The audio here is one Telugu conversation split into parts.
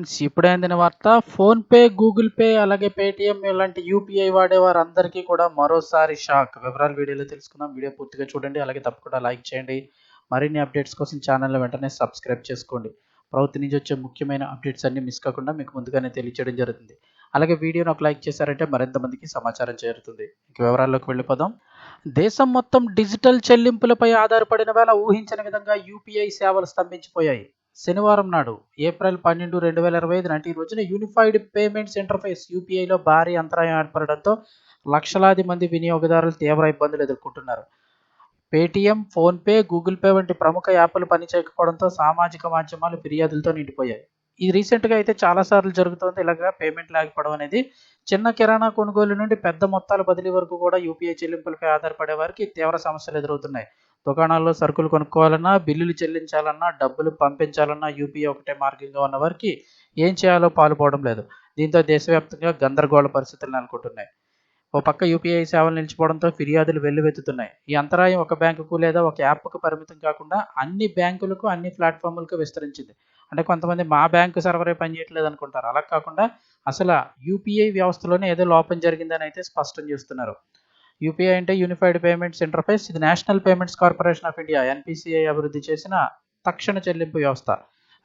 ఫ్రెండ్స్ ఇప్పుడే అందిన వార్త ఫోన్పే గూగుల్ పే అలాగే పేటిఎం ఇలాంటి యూపీఐ వాడే వారందరికీ కూడా మరోసారి షాక్. వివరాలు వీడియోలో తెలుసుకుందాం. వీడియో పూర్తిగా చూడండి. అలాగే తప్పకుండా లైక్ చేయండి. మరిన్ని అప్డేట్స్ కోసం ఛానల్ వెంటనే సబ్స్క్రైబ్ చేసుకోండి. ప్రభుత్వం నుంచి వచ్చే ముఖ్యమైన అప్డేట్స్ అన్ని మిస్ కాకుండా మీకు ముందుగానే తెలియచేయడం జరుగుతుంది. అలాగే వీడియోను ఒక లైక్ చేశారంటే మరింత మందికి సమాచారం చేరుతుంది. ఇక వివరాల్లోకి వెళ్ళిపోదాం. దేశం మొత్తం డిజిటల్ చెల్లింపులపై ఆధారపడిన వేళ ఊహించిన విధంగా యూపీఐ సేవలు స్తంభించిపోయాయి. శనివారం నాడు ఏప్రిల్ పన్నెండు రెండు వేల ఇరవై ఐదు నాటి రోజున యూనిఫైడ్ పేమెంట్స్ ఇంటర్ఫేస్ యూపీఐలో భారీ అంతరాయం ఏర్పడడంతో లక్షలాది మంది వినియోగదారులు తీవ్ర ఇబ్బందులు ఎదుర్కొంటున్నారు. పేటీఎం ఫోన్పే గూగుల్ పే వంటి ప్రముఖ యాప్లు పనిచేయకపోవడంతో సామాజిక మాధ్యమాలు ఫిర్యాదులతో నిండిపోయాయి. ఇది రీసెంట్గా అయితే చాలాసార్లు జరుగుతోంది ఇలాగా పేమెంట్ లేకపోవడం అనేది. చిన్న కిరాణా కొనుగోలు నుండి పెద్ద మొత్తాల బదిలీ వరకు కూడా యూపీఐ చెల్లింపులపై ఆధారపడే వారికి తీవ్ర సమస్యలు ఎదురవుతున్నాయి. దుకాణాల్లో సరుకులు కొనుక్కోవాలన్నా బిల్లులు చెల్లించాలన్నా డబ్బులు పంపించాలన్నా యూపీఐ ఒకటే మార్గంగా ఉన్న వారికి ఏం చేయాలో పాలుపోవడం లేదు. దీంతో దేశవ్యాప్తంగా గందరగోళ పరిస్థితులు నెలకొంటున్నాయి. ఓ పక్క యూపీఐ సేవలు నిలిచిపోవడంతో ఫిర్యాదులు వెల్లువెత్తుతున్నాయి. ఈ అంతరాయం ఒక బ్యాంకుకు లేదా ఒక యాప్కు పరిమితం కాకుండా అన్ని బ్యాంకులకు అన్ని ప్లాట్ఫామ్లకు విస్తరించింది. అంటే కొంతమంది మా బ్యాంకు సర్వరే పనిచేయట్లేదు అనుకుంటారు. అలా కాకుండా అసలు యూపీఐ వ్యవస్థలోనే ఏదో లోపం జరిగిందని అయితే స్పష్టం చేస్తున్నారు. యూపీఐ అంటే యూనిఫైడ్ పేమెంట్స్ ఇంటర్ఫేస్ ఇది national payments corporation of India NPCI అభివృద్ధి చేసిన తక్షణ చెల్లింపు వ్యవస్థ.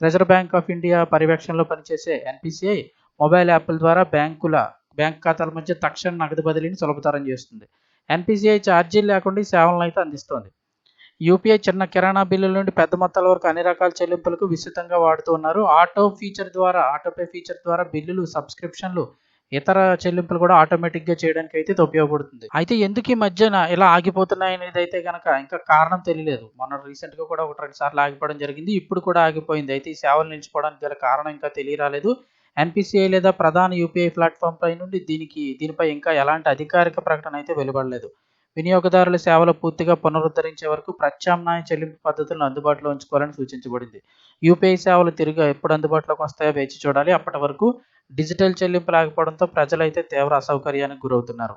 రిజర్వ్ బ్యాంక్ ఆఫ్ ఇండియా పర్యవేక్షణలో పనిచేసే ఎన్పిసిఐ మొబైల్ యాప్ల ద్వారా బ్యాంకుల బ్యాంక్ ఖాతాల మధ్య తక్షణ నగదు బదిలీని సులభతరం చేస్తుంది. ఎన్పిసిఐ ఛార్జీలు లేకుండా ఈ సేవలను అయితే అందిస్తోంది. యూపీఐ చిన్న కిరాణా బిల్లుల నుండి పెద్ద మొత్తాల వరకు అన్ని రకాల చెల్లింపులకు విస్తృతంగా వాడుతూ ఉన్నారు. ఆటో ఫీచర్ ద్వారా ఆటోపే ఫీచర్ ద్వారా బిల్లులు సబ్స్క్రిప్షన్లు ఇతర చెల్లింపులు కూడా ఆటోమేటిక్గా చేయడానికి అయితే ఇది ఉపయోగపడుతుంది. అయితే ఎందుకు ఈ మధ్యన ఇలా ఆగిపోతున్నాయి అనేది అయితే కనుక ఇంకా కారణం తెలియలేదు. మొన్న రీసెంట్గా కూడా ఒకటి రెండు సార్లు ఆగిపోవడం జరిగింది. ఇప్పుడు కూడా ఆగిపోయింది. అయితే ఈ సేవలు నిలిచిపోవడానికి గల కారణం ఇంకా తెలియరాలేదు. ఎన్పిసిఐ లేదా ప్రధాన యూపీఐ ప్లాట్ఫామ్ పై నుండి దీనికి దీనిపై ఇంకా ఎలాంటి అధికారిక ప్రకటన అయితే వెలువడలేదు. వినియోగదారుల సేవలు పూర్తిగా పునరుద్ధరించే వరకు ప్రత్యామ్నాయ చెల్లింపు పద్ధతులను అందుబాటులో ఉంచుకోవాలని సూచించబడింది. యూపీఐ సేవలు తిరిగి ఎప్పుడు అందుబాటులోకి వస్తాయో వేచి చూడాలి. అప్పటి వరకు డిజిటల్ చెల్లింపు లేకపోవడంతో ప్రజలైతే తీవ్ర అసౌకర్యానికి గురవుతున్నారు.